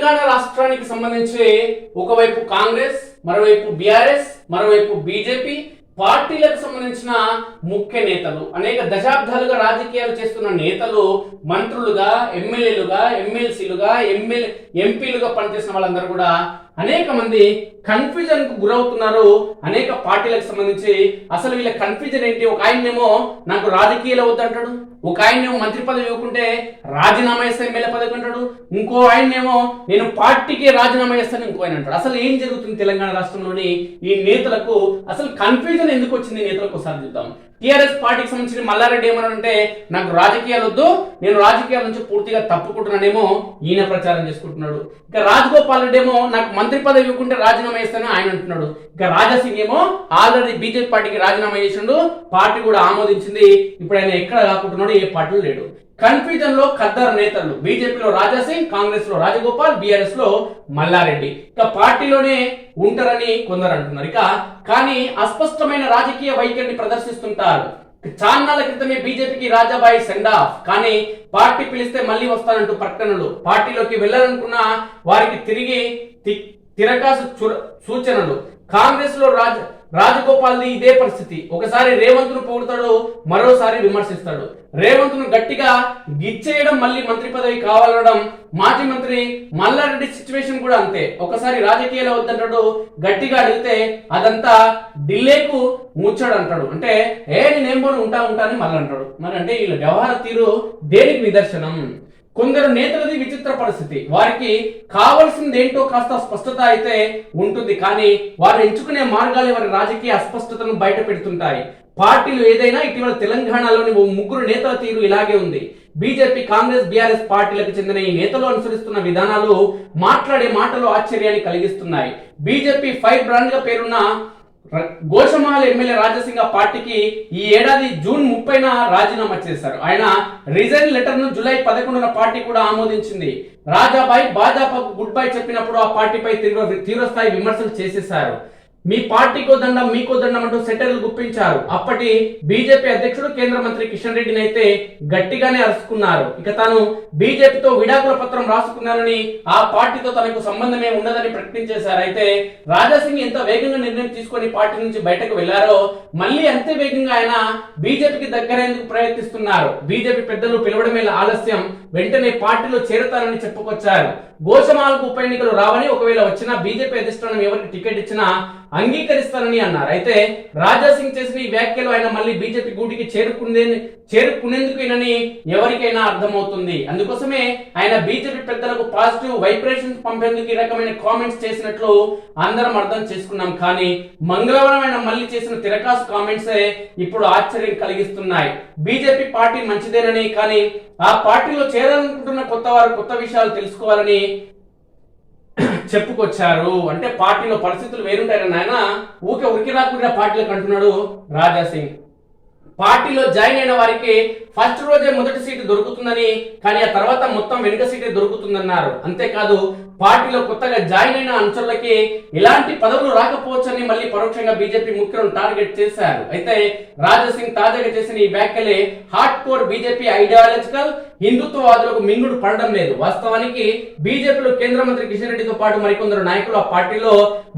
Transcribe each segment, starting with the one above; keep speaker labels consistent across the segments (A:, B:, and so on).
A: రాష్ట్రానికి సంబంధించి ఒకవైపు కాంగ్రెస్ మరోవైపు బీఆర్ఎస్ మరోవైపు బీజేపీ పార్టీలకు సంబంధించిన ముఖ్య నేతలు అనేక దశాబ్దాలుగా రాజకీయాలు చేస్తున్న నేతలు మంత్రులుగా ఎమ్మెల్యేలుగా ఎమ్మెల్సీలుగా ఎమ్మెల్యే ఎంపీలుగా పనిచేసిన వాళ్ళందరూ కూడా అనేక మంది కన్ఫ్యూజన్కు గురవుతున్నారు. అనేక పార్టీలకు సంబంధించి అసలు వీళ్ళ కన్ఫ్యూజన్ ఏంటి? ఒక ఆయనేమో నాకు రాజకీయాలు వద్దంటాడు ఒక ఆయన్నేమో మంత్రి పదవి ఇవ్వకుంటే రాజీనామా చేస్తే ఎమ్మెల్యే పదవి అంటాడు. ఇంకో ఆయన్నేమో నేను పార్టీకి రాజీనామా చేస్తాను ఇంకో ఆయన అంటాడు. అసలు ఏం జరుగుతుంది తెలంగాణ రాష్ట్రంలోని ఈ నేతలకు? అసలు కన్ఫ్యూజన్ ఎందుకు వచ్చింది నేతలకు ఒకసారి చూద్దాం టీఆర్ఎస్ పార్టీకి సంబంధించిన మల్లారెడ్డి ఏమన్నారంటే నాకు రాజకీయాలు వద్దు నేను రాజకీయాల నుంచి పూర్తిగా తప్పుకుంటున్నానేమో ఈయన ప్రచారం చేసుకుంటున్నాడు. ఇక రాజగోపాల్ రెడ్డి ఏమో నాకు మంత్రి పదవి ఇవ్వకుంటే రాజీనామా చేస్తానని ఆయన అంటున్నాడు. ఇక రాజాసింగ్ ఏమో ఆల్రెడీ బీజేపీ పార్టీకి రాజీనామా చేసిండు. పార్టీ కూడా ఆమోదించింది. ఇప్పుడు ఆయన ఎక్కడ కాకుంటున్నాడు ఏ పార్టీలో లేడు. కన్ఫ్యూజన్లో ఖద్దరు నేతలు బీజేపీలో రాజాసింగ్ కాంగ్రెస్లో రాజగోపాల్ బీఆర్ఎస్లో మల్లారెడ్డి. ఇక పార్టీలోనే ఉంటారని కొందరు అంటున్నారు. ఇక కానీ అస్పష్టమైన రాజకీయ వైఖరిని ప్రదర్శిస్తుంటారు. చాన్నాళ్ళ క్రితమే బీజేపీకి రాజాబాయి సెండ్. ఆఫ్ కానీ పార్టీ పిలిస్తే మళ్ళీ వస్తానంటూ ప్రకటనలు. పార్టీలోకి వెళ్ళాలనుకున్న వారికి తిరిగి తి- తిరకాసు సూచనలు. కాంగ్రెస్లో రాజ రాజగోపాల్ది ఇదే పరిస్థితి. ఒకసారి రేవంత్ను పొగుడతాడు మరోసారి విమర్శిస్తాడు. రేవంత్ను గట్టిగా గిచ్చేయడం మళ్ళీ మంత్రి పదవి కావాలనడం మాజీ మంత్రి మల్లారెడ్డి సిచ్యువేషన్ కూడా అంతే. ఒకసారి రాజకీయాలు వద్దంటాడు గట్టిగా అడిగితే అదంతా ఢిల్లీకు ముచ్చాడు అంటాడు అంటే ఏ నేనేం పోను ఉంటా ఉంటా అని మళ్ళీ అంటాడు. మరి అంటే వీళ్ళ వ్యవహార తీరు దేనికి నిదర్శనం? కొందరు నేతలది విచిత్ర పరిస్థితి. వారికి కావలసింది ఏంటో కాస్త స్పష్టత అయితే ఉంటుంది. కానీ వారు ఎంచుకునే మార్గాలే వారి రాజకీయ అస్పష్టతను బయట పెడుతుంటాయి. పార్టీలు ఏదైనా ఇటీవల తెలంగాణలోని ఓ ముగ్గురు నేతల తీరు ఇలాగే ఉంది. బీజేపీ కాంగ్రెస్ బీఆర్ఎస్ పార్టీలకు చెందిన ఈ నేతలు అనుసరిస్తున్న విధానాలు మాట్లాడే మాటలు ఆశ్చర్యాన్ని కలిగిస్తున్నాయి. బీజేపీ ఫైవ్ బ్రాండ్గా పేరున్న గోషమాల ఎమ్మెల్యే రాజసింగ పార్టీకి ఈ ఏడాది జూన్ ముప్పైన రాజీనామా చేశారు. ఆయన రిజైన్ లెటర్ను జూలై పదకొండున పార్టీ కూడా ఆమోదించింది. రాజాబాయ్ భాజపాకు గుడ్ బై చెప్పినప్పుడు ఆ పార్టీపై తీవ్ర తీవ్రస్థాయి విమర్శలు చేసేశారు. మీ పార్టీకో దండం మీకో దండం అంటూ సెటర్లు గుప్పించారు. అప్పటి బీజేపీ అధ్యక్షుడు కేంద్ర మంత్రి కిషన్ రెడ్డిని అయితే గట్టిగానే అరుచుకున్నారు ఇక తాను బీజేపీతో విడాకుల పత్రం రాసుకున్నానని ఆ పార్టీతో తనకు సంబంధమే ఉండదని ప్రకటించేశారు. అయితే రాజాసింగ్ ఎంత వేగంగా నిర్ణయం తీసుకొని పార్టీ నుంచి బయటకు వెళ్ళారో మళ్ళీ అంతే వేగంగా ఆయన బీజేపీకి దగ్గరేందుకు ప్రయత్నిస్తున్నారు. బీజేపీ పెద్దలు పిలవడమే ఆలస్యం. వెంటనే పార్టీలో చేరతారని చెప్పుకొచ్చారు. గోసమాలకు ఉప ఎన్నికలు రావని ఒకవేళ వచ్చినా బీజేపీ అధిష్టానం ఎవరికి టికెట్ ఇచ్చినా అంగీకరిస్తానని అన్నారు. అయితే రాజాసింగ్ చేసిన ఈ వ్యాఖ్యలు ఆయన మళ్ళీ బీజేపీ గూటికి చేరుకునే చేరుకునేందుకేనని ఎవరికైనా అర్థమవుతుంది. అందుకోసమే ఆయన బీజేపీ పెద్దలకు పాజిటివ్ వైబ్రేషన్స్ పంపేందుకు ఈ రకమైన కామెంట్స్ చేసినట్లు అందరం అర్థం చేసుకున్నాం. కానీ మంగళవారం ఆయన మళ్ళీ చేసిన తిరకాసు కామెంట్స్ ఇప్పుడు ఆశ్చర్యం కలిగిస్తున్నాయి. బీజేపీ పార్టీ మంచిదేనని కానీ ఆ పార్టీలో చేరాలనుకుంటున్న కొత్త వారు కొత్త విషయాలు తెలుసుకోవాలని చెప్పుకొచ్చారు. అంటే పార్టీలో పరిస్థితులు వేరుంటాయని ఆయన ఊకే ఉరికి రాకుండా పార్టీలకు అంటున్నాడు రాజా సింగ్ పార్టీలో జాయిన్ అయిన వారికి ఫస్ట్ రోజే మొదటి సీటు దొరుకుతుందని కానీ ఆ తర్వాత మొత్తం వెనుక సీటే దొరుకుతుందన్నారు. అంతేకాదు పార్టీలో కొత్తగా జాయిన్ అయిన అంచర్లకి ఇలాంటి పదవులు రాకపోవచ్చని మళ్ళీ పరోక్షంగా బీజేపీ ముఖ్యులను టార్గెట్ చేశారు. అయితే రాజసింగ్ తాజాగా చేసిన ఈ వ్యాఖ్యలే హార్డ్ కోర్ బీజేపీ ఐడియాలజికల్ హిందుత్వవాదులకు మింగుడు పడడం లేదు. వాస్తవానికి బీజేపీలో కేంద్ర మంత్రి కిషన్ రెడ్డితో పాటు మరికొందరు నాయకులు ఆ పార్టీలో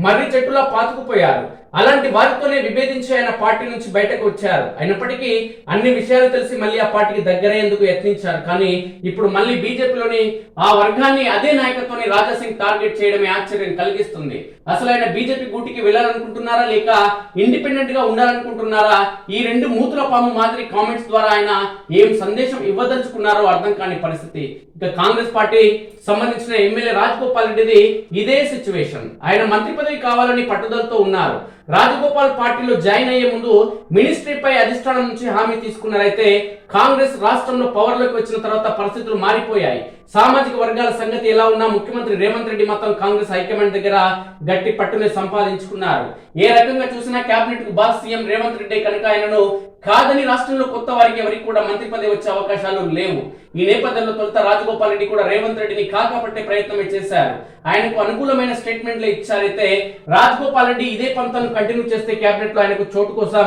A: మర్రి చెట్టులా పాతుకుపోయారు. అలాంటి వారితోనే విభేదించి ఆయన పార్టీ నుంచి బయటకు వచ్చారు. అయినప్పటికీ అన్ని విషయాలు తెలిసి మళ్ళీ ఆ పార్టీకి దగ్గరయ్యేందుకు యత్నించారు. కానీ ఇప్పుడు మళ్ళీ బీజేపీలోని ఆ వర్గాన్ని అదే నాయకత్వాన్ని రాజాసింగ్ టార్గెట్ చేయడమే ఆశ్చర్యం కలిగిస్తుంది. అసలు ఆయన బీజేపీ గూటికి వెళ్ళాలనుకుంటున్నారా లేక ఇండిపెండెంట్గా ఉండాలనుకుంటున్నారా? ఈ రెండు మూతుల పాము మాదిరి కామెంట్స్ ద్వారా ఆయన ఏం సందేశం ఇవ్వదలుచుకున్నారో అర్థం కాని పరిస్థితి. ఇక కాంగ్రెస్ పార్టీ సంబంధించిన ఎమ్మెల్యే రాజగోపాల్ రెడ్డిది ఇదే సిచ్యువేషన్. ఆయన మంత్రి పదవి కావాలని పట్టుదలతో ఉన్నారు. రాజగోపాల్ పార్టీలో జాయిన్ అయ్యే ముందు మినిస్ట్రీపై అధిష్టానం నుంచి హామీ తీసుకున్నారైతే కాంగ్రెస్ రాష్ట్రంలో పవర్లోకి వచ్చిన తర్వాత పరిస్థితులు మారిపోయాయి. సామాజిక వర్గాల సంగతి ఎలా ఉన్నా ముఖ్యమంత్రి రేవంత్ రెడ్డి మొత్తం కాంగ్రెస్ హైకమాండ్ దగ్గర గట్టి పట్టుని సంపాదించుకున్నారు. ఏ రకంగా చూసినా కేబినెట్కు బాస్ సీఎం రేవంత్ రెడ్డి కనుక ఆయనను కాదని రాష్ట్రంలో కొత్త వారికి ఎవరికి కూడా మంత్రి పదవి వచ్చే అవకాశాలు లేవు. ఈ నేపథ్యంలో తొలుత రాజగోపాల్ రెడ్డి కూడా రేవంత్ రెడ్డిని కాకపట్టే ప్రయత్నమే చేశారు. ఆయనకు అనుకూలమైన స్టేట్మెంట్లు ఇచ్చారైతే రాజగోపాల్ రెడ్డి ఇదే పంతను కంటిన్యూ చేస్తే కేబినెట్లో ఆయనకు చోటు కోసం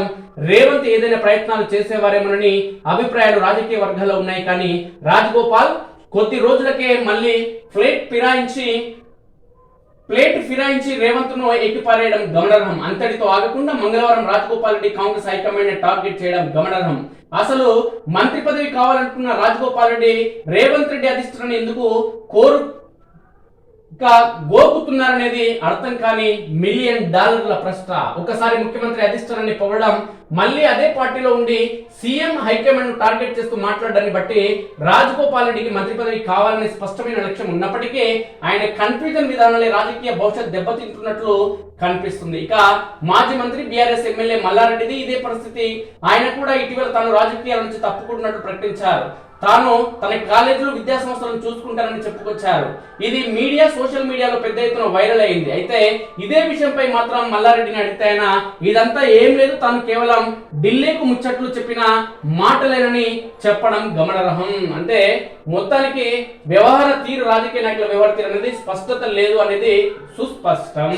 A: రేవంత్ ఏదైనా ప్రయత్నాలు చేసేవారేమోనని అభిప్రాయాలు రాజకీయ వర్గాల్లో ఉన్నాయి కానీ రాజగోపాల్ కొద్ది రోజులకే మళ్ళీ ఫ్లైట్ ఫిరాయించి ప్లేట్ ఫిరాయించి రేవంత్ను ఎక్కిపారేయడం గమనార్హం. అంతటితో ఆగకుండా మంగళవారం Rajagopal Reddy Congress high command target చేయడం గమనార్హం. అసలు మంత్రి పదవి కావాలనుకున్న రాజగోపాల్ రెడ్డి రేవంత్ రెడ్డి అధిష్టానం ఎందుకు కోరు ఇంకా గోకుతున్నారనేది అర్థం కాని మిలియన్ డాలర్ల ప్రశ్న. ఒకసారి ముఖ్యమంత్రి అధిష్టానాన్ని పొగడం మళ్ళీ అదే పార్టీలో ఉండి సీఎం హైకమాండ్ టార్గెట్ చేస్తూ మాట్లాడడాన్ని బట్టి రాజగోపాల్ రెడ్డికి మంత్రి పదవి కావాలనే స్పష్టమైన లక్ష్యం ఉన్నప్పటికీ ఆయన కన్ఫ్యూజన్ విధానాలే రాజకీయ భవిష్యత్ దెబ్బతింటున్నట్లు కనిపిస్తుంది. ఇక మాజీ మంత్రి బీఆర్ఎస్ ఎమ్మెల్యే మల్లారెడ్డిది ఇదే పరిస్థితి. ఆయన కూడా ఇటీవల తాను రాజకీయాల నుంచి తప్పుకుంటున్నట్టు ప్రకటించారు. తాను తన కాలేజీలో విద్యా సంస్థలను చూసుకుంటానని చెప్పుకొచ్చారు. ఇది మీడియా సోషల్ మీడియాలో పెద్ద ఎత్తున వైరల్ అయింది. అయితే ఇదే విషయంపై మాత్రం మల్లారెడ్డిని అడిగితే ఆయన ఇదంతా ఏం లేదు తాను కేవలం ఢిల్లీకు ముచ్చట్లు చెప్పిన మాటలేనని చెప్పడం గమనార్హం. అంటే మొత్తానికి వ్యవహార తీరు రాజకీయ నాయకుల వ్యవహార తీరు అనేది స్పష్టత లేదు అనేది సుస్పష్టం.